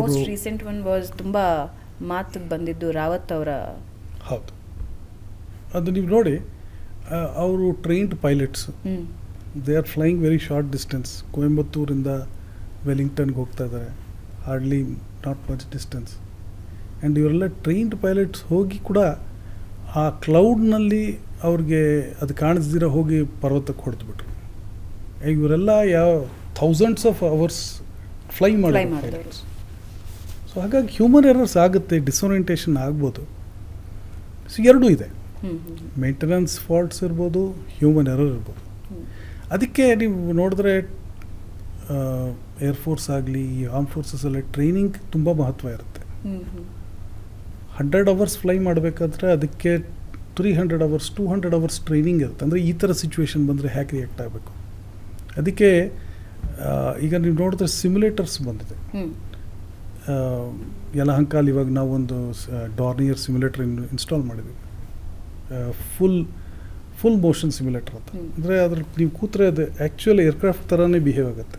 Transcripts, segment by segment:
Most recent one was ತುಂಬ ಮಾತು ಬಂದಿದ್ದು ರಾವತ್ ಅವರ ಹೌದು. ಅದು ನೀವು ನೋಡಿ ಅವರು trained pilots they are flying very short distance ಕೊಯಂಬತ್ತೂರಿಂದ ವೆಲ್ಲಿಂಗ್ಟನ್ಗೆ ಹೋಗ್ತಾ ಇದ್ದಾರೆ. Hardly not much distance and ಇವರೆಲ್ಲ ಟ್ರೈನ್ಡ್ ಪೈಲಟ್ಸ್ ಹೋಗಿ ಕೂಡ ಆ ಕ್ಲೌಡ್ನಲ್ಲಿ ಅವ್ರಿಗೆ ಅದು ಕಾಣಿಸ್ದಿರ ಹೋಗಿ ಪರ್ವತಕ್ಕೆ ಹೊಡೆದ್ಬಿಟ್ರು. ಇವರೆಲ್ಲ ಯಾವ ಥೌಸಂಡ್ಸ್ ಆಫ್ ಅವರ್ಸ್ ಫ್ಲೈ ಮಾಡಿ. ಸೊ ಹಾಗಾಗಿ ಹ್ಯೂಮನ್ ಎರರ್ಸ್ ಆಗುತ್ತೆ ಡಿಸೋರಿಯಂಟೇಷನ್ ಆಗ್ಬೋದು. ಸೊ ಎರಡೂ ಇದೆ. ಮೇಂಟೆನೆನ್ಸ್ ಫಾಲ್ಟ್ಸ್ ಇರ್ಬೋದು ಹ್ಯೂಮನ್ ಎರರ್ ಇರ್ಬೋದು. ಅದಕ್ಕೆ ನೀವು ನೋಡಿದ್ರೆ ಏರ್ಫೋರ್ಸ್ ಆಗಲಿ ಈ ಆರ್ಮ್ ಫೋರ್ಸಸ್ ಎಲ್ಲ ಟ್ರೈನಿಂಗ್ ತುಂಬ ಮಹತ್ವ ಇರುತ್ತೆ. ಹಂಡ್ರೆಡ್ ಅವರ್ಸ್ ಫ್ಲೈ ಮಾಡಬೇಕಾದ್ರೆ ಅದಕ್ಕೆ three hundred hours two hundred hours training ಇರುತ್ತೆ. ಅಂದರೆ ಈ ಥರ ಸಿಚುವೇಶನ್ ಬಂದರೆ ಹ್ಯಾಕ್ ರಿಯಾಕ್ಟ್ ಆಗಬೇಕು? ಅದಕ್ಕೆ ಈಗ ನೀವು ನೋಡಿದ್ರೆ ಸಿಮ್ಯುಲೇಟರ್ಸ್ ಬಂದಿದೆ. ಯಲಹಂಕಲ್ಲಿ ಇವಾಗ ನಾವೊಂದು ಡಾರ್ನಿಯರ್ ಸಿಮ್ಯುಲೇಟರ್ ಇನ್ಸ್ಟಾಲ್ ಮಾಡಿದ್ವಿ. ಫುಲ್ ಫುಲ್ ಮೋಷನ್ ಸಿಮ್ಯುಲೇಟರ್ ಅಂತ. ಅಂದರೆ ಅದ್ರ ನೀವು ಕೂತ್ರೆ ಅದು ಆ್ಯಕ್ಚುಯಲ್ ಏರ್ಕ್ರಾಫ್ಟ್ ಥರನೇ ಬಿಹೇವ್ ಆಗುತ್ತೆ.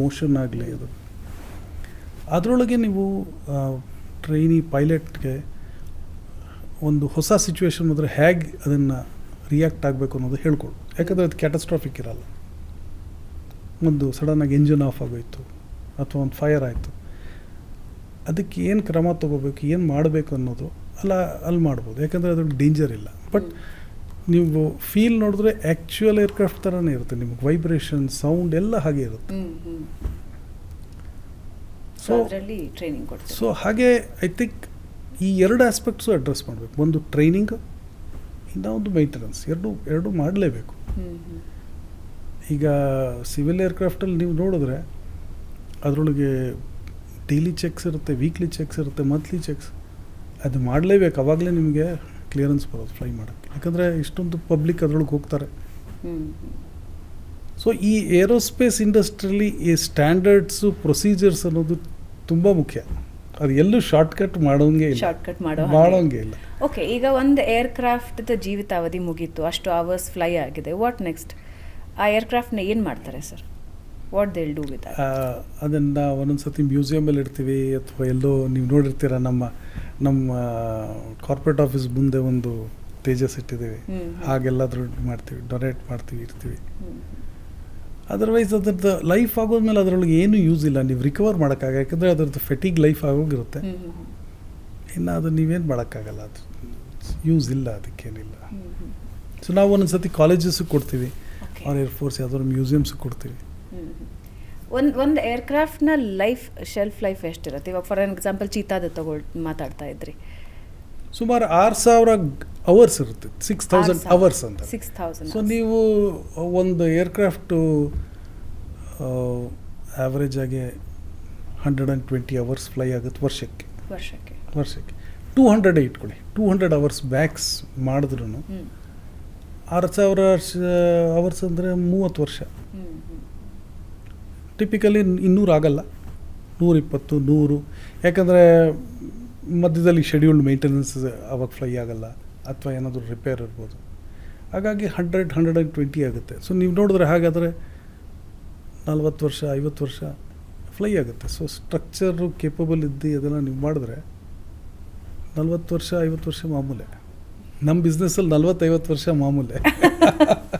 ಮೋಷನ್ ಆಗಲಿ ಅದು. ಅದರೊಳಗೆ ನೀವು ಟ್ರೈನಿ ಪೈಲಟ್ಗೆ ಒಂದು ಹೊಸ ಸಿಚುವೇಶನ್ ಬಂದರೆ ಹೇಗೆ ಅದನ್ನು ರಿಯಾಕ್ಟ್ ಆಗಬೇಕು ಅನ್ನೋದು ಹೇಳ್ಕೊಡು. ಯಾಕಂದರೆ ಅದು ಕ್ಯಾಟಸ್ಟ್ರಾಫಿಕ್ ಇರಲ್ಲ. ಒಂದು ಸಡನ್ನಾಗಿ ಎಂಜಿನ್ ಆಫ್ ಆಗೋಯ್ತು. ಅಥವಾ ಒಂದು ಫೈರ್ ಆಯಿತು. ಅದಕ್ಕೆ ಏನು ಕ್ರಮ ತಗೋಬೇಕು ಏನು ಮಾಡಬೇಕು ಅನ್ನೋದು ಅಲ್ಲ ಅಲ್ಲಿ ಮಾಡ್ಬೋದು. ಯಾಕಂದರೆ ಅದ್ರಲ್ಲಿ ಡೇಂಜರ್ ಇಲ್ಲ. ಬಟ್ ನೀವು ಫೀಲ್ ನೋಡಿದ್ರೆ ಆ್ಯಕ್ಚುಯಲ್ ಏರ್ಕ್ರಾಫ್ಟ್ ಥರನೇ ಇರುತ್ತೆ. ನಿಮಗೆ ವೈಬ್ರೇಷನ್ ಸೌಂಡ್ ಎಲ್ಲ ಹಾಗೆ ಇರುತ್ತೆ. ಸೊ ಟ್ರೈನಿಂಗ್ ಸೊ ಹಾಗೆ ಐ ಥಿಂಕ್ ಈ ಎರಡು ಆಸ್ಪೆಕ್ಟ್ಸು ಅಡ್ರೆಸ್ ಮಾಡಬೇಕು. ಒಂದು ಟ್ರೈನಿಂಗ್ ಇನ್ನೊಂದು ಮೈಂಟೆನೆನ್ಸ್ ಎರಡು ಎರಡು ಮಾಡಲೇಬೇಕು. ಈಗ ಸಿವಿಲ್ ಏರ್ಕ್ರಾಫ್ಟಲ್ಲಿ ನೀವು ನೋಡಿದ್ರೆ ಅದರೊಳಗೆ ಡೈಲಿ ಚೆಕ್ಸ್ ಇರುತ್ತೆ ವೀಕ್ಲಿ ಚೆಕ್ಸ್ ಇರುತ್ತೆ ಮಂತ್ಲಿ ಚೆಕ್ಸ್. ಅದು ಮಾಡಲೇಬೇಕು ಅವಾಗಲೇ ನಿಮಗೆ ಕ್ಲಿಯರೆನ್ಸ್ ಬರೋದು ಫ್ಲೈ ಮಾಡೋಕ್ಕೆ. ಯಾಕಂದರೆ ಇಷ್ಟೊಂದು ಪಬ್ಲಿಕ್ ಅದರೊಳಗೆ ಹೋಗ್ತಾರೆ. ಸೊ ಈ ಏರೋಸ್ಪೇಸ್ ಇಂಡಸ್ಟ್ರಿಲಿ ಈ ಸ್ಟ್ಯಾಂಡರ್ಡ್ಸು ಪ್ರೊಸೀಜರ್ಸ್ ಅನ್ನೋದು ತುಂಬ ಮುಖ್ಯ. ಅದು ಎಲ್ಲೂ ಶಾರ್ಟ್ಕಟ್ ಮಾಡೋಂಗೆ ಇಲ್ಲ. ಶಾರ್ಟ್ಕಟ್ ಮಾಡೋ ಮಾಡೋಂಗೆ ಇಲ್ಲ. ಓಕೆ ಈಗ ಒಂದು ಏರ್ಕ್ರಾಫ್ಟ್ ಜೀವಿತಾವಧಿ ಮುಗೀತು. ಅಷ್ಟು ಅವರ್ಸ್ ಫ್ಲೈ ಆಗಿದೆ. ವಾಟ್ ನೆಕ್ಸ್ಟ್ ಆ ಏರ್ಕ್ರಾಫ್ಟ್ನ ಏನು ಮಾಡ್ತಾರೆ sir what they'll do with ಅದನ್ನು ಒಂದೊಂದು ಸತಿ ಮ್ಯೂಸಿಯಮಲ್ಲಿ ಇಡ್ತೀವಿ ಅಥವಾ ಎಲ್ಲೋ ನೀವು ನೋಡಿರ್ತೀರ ನಮ್ಮ ನಮ್ಮ ಕಾರ್ಪೊರೇಟ್ ಆಫೀಸ್ ಮುಂದೆ ಒಂದು ತೇಜಸ್ ಇಟ್ಟಿದ್ದೀವಿ. ಹಾಗೆಲ್ಲಾದರೂ ಮಾಡ್ತೀವಿ ಡೊನೇಟ್ ಮಾಡ್ತೀವಿ ಇರ್ತೀವಿ. ಅದರ್ವೈಸ್ ಅದ್ರದ್ದು ಲೈಫ್ ಆಗೋದ್ಮೇಲೆ ಅದರೊಳಗೆ ಏನು ಯೂಸ್ ಇಲ್ಲ. ನೀವು ರಿಕವರ್ ಮಾಡೋಕ್ಕಾಗ ಯಾಕಂದರೆ ಅದರದ್ದು ಫೆಟಿಗ್ ಲೈಫ್ ಆಗೋಗಿರುತ್ತೆ. ಇನ್ನು ಅದು ನೀವೇನು ಮಾಡೋಕ್ಕಾಗಲ್ಲ. ಅದು ಯೂಸ್ ಇಲ್ಲ ಅದಕ್ಕೇನಿಲ್ಲ. ಸೊ ನಾವು ಒಂದೊಂದು ಸತಿ ಕಾಲೇಜಸ್ಸು ಕೊಡ್ತೀವಿ. ಆರ್ ಅವ್ರ ಏರ್ಫೋರ್ಸ್ ಯಾವ್ದಾದ್ರು ಮ್ಯೂಸಿಯಮ್ಸಿಗೆ ಕೊಡ್ತೀವಿ. ಒಂದು ಒಂದು ಏರ್ಕ್ರಾಫ್ಟ್ನ ಲೈಫ್ ಶೆಲ್ಫ್ ಲೈಫ್ ಎಷ್ಟಿರುತ್ತೆ? ಇವಾಗ ಫಾರ್ ಎಕ್ಸಾಂಪಲ್ ಚೀತಾದ ತಗೊಳ್ಳಿ ಮಾತಾಡ್ತಾ ಇದ್ರಿ. ಸುಮಾರು ಆರು ಸಾವಿರ ಅವರ್ಸ್ ಇರುತ್ತೆ. ಸಿಕ್ಸ್ ತೌಸಂಡ್ ಅವರ್ಸ್ ಅಂತ. ಸಿಕ್ಸ್ ಥೌಸಂಡ್ ಸೊ ನೀವು ಒಂದು ಏರ್ಕ್ರಾಫ್ಟು ಆ್ಯಾವ್ರೇಜ್ ಆಗಿ hundred and twenty hours fly ಆಗುತ್ತೆ ವರ್ಷಕ್ಕೆ. ವರ್ಷಕ್ಕೆ. ವರ್ಷಕ್ಕೆ. ಟೂ ಹಂಡ್ರೆಡ್ ಇಟ್ಕೊಳ್ಳಿ. ಟೂ ಹಂಡ್ರೆಡ್ ಅವರ್ಸ್ ಬ್ಯಾಕ್ಸ್ ಮಾಡಿದ್ರು ಆರು ಸಾವಿರ ಅವರ್ಸ್ ಅಂದರೆ ಮೂವತ್ತು ವರ್ಷ. ಟಿಪಿಕಲಿ ಇನ್ನೂರು ಆಗಲ್ಲ. ನೂರಿಪ್ಪತ್ತು, ನೂರು. ಯಾಕಂದರೆ ಮಧ್ಯದಲ್ಲಿ ಶೆಡ್ಯೂಲ್ಡ್ ಮೇಂಟೆನೆನ್ಸ್ ಅವಾಗ ಫ್ಲೈ ಆಗಲ್ಲ. ಅಥವಾ ಏನಾದರೂ ರಿಪೇರ್ ಇರ್ಬೋದು. ಹಾಗಾಗಿ ಹಂಡ್ರೆಡ್ ಹಂಡ್ರೆಡ್ ಆ್ಯಂಡ್ ಟ್ವೆಂಟಿ ಆಗುತ್ತೆ. ಸೊ ನೀವು ನೋಡಿದ್ರೆ ಹಾಗಾದರೆ ನಲ್ವತ್ತು ವರ್ಷ, ಐವತ್ತು ವರ್ಷ ಫ್ಲೈ ಆಗುತ್ತೆ. ಸೊ ಸ್ಟ್ರಕ್ಚರು ಕೇಪಬಲ್ ಇದ್ದು ಅದೆಲ್ಲ ನೀವು ಮಾಡಿದ್ರೆ ನಲ್ವತ್ತು ವರ್ಷ, ಐವತ್ತು ವರ್ಷ ಮಾಮೂಲೆ. ನಮ್ಮ ಬಿಸ್ನೆಸ್ಸಲ್ಲಿ ನಲ್ವತ್ತೈವತ್ತು ವರ್ಷ ಮಾಮೂಲೆ.